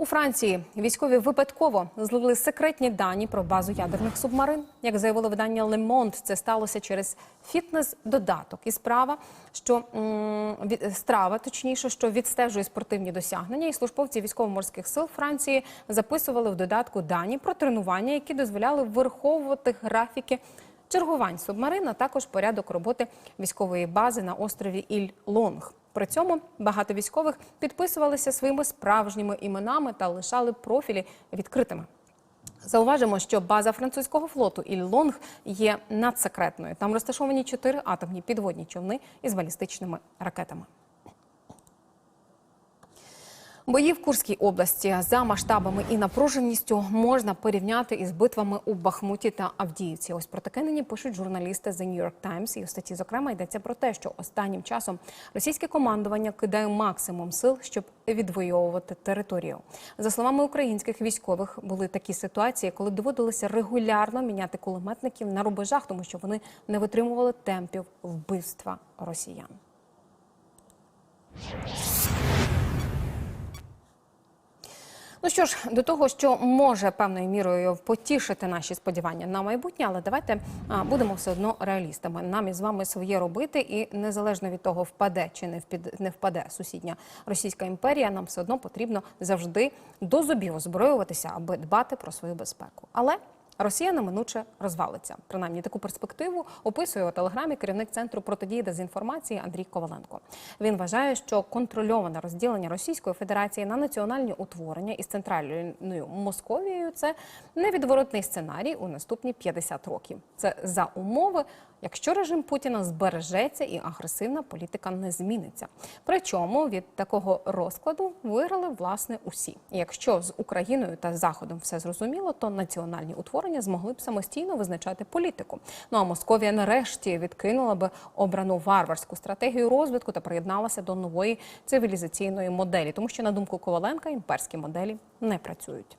У Франції військові випадково злили секретні дані про базу ядерних субмарин. Як заявило видання Le Monde, це сталося через фітнес-додаток. І справа, що від- страва, точніше, що відстежує спортивні досягнення, і службовці військово-морських сил Франції записували в додатку дані про тренування, які дозволяли вираховувати графіки чергувань субмарин, а також порядок роботи військової бази на острові Іль-Лонг. При цьому багато військових підписувалися своїми справжніми іменами та лишали профілі відкритими. Зауважимо, що база французького флоту Іль-Лонг є надсекретною. Там розташовані чотири атомні підводні човни із балістичними ракетами. Бої в Курській області за масштабами і напруженістю можна порівняти із битвами у Бахмуті та Авдіївці. Ось про таке нині пишуть журналісти The New York Times. І у статті, зокрема, йдеться про те, що останнім часом російське командування кидає максимум сил, щоб відвоювати територію. За словами українських військових, були такі ситуації, коли доводилося регулярно міняти кулеметників на рубежах, тому що вони не витримували темпів вбивства росіян. Ну що ж, до того, що може певною мірою потішити наші сподівання на майбутнє, але давайте а, будемо все одно реалістами. Нам із вами своє робити, і незалежно від того, впаде чи не впаде, не впаде сусідня Російська імперія, нам все одно потрібно завжди до зубів озброюватися, аби дбати про свою безпеку. Але Росія неминуче розвалиться. Принаймні таку перспективу описує у телеграмі керівник центру протидії дезінформації Андрій Коваленко. Він вважає, що контрольоване розділення Російської Федерації на національні утворення із центральною Московією це невідворотний сценарій у наступні 50 років. Це за умови, якщо режим Путіна збережеться і агресивна політика не зміниться. Причому від такого розкладу виграли власне усі. І якщо з Україною та Заходом все зрозуміло, то національні утворення змогли б самостійно визначати політику. Ну а Московія нарешті відкинула би обрану варварську стратегію розвитку та приєдналася до нової цивілізаційної моделі, тому що на думку Коваленка імперські моделі не працюють.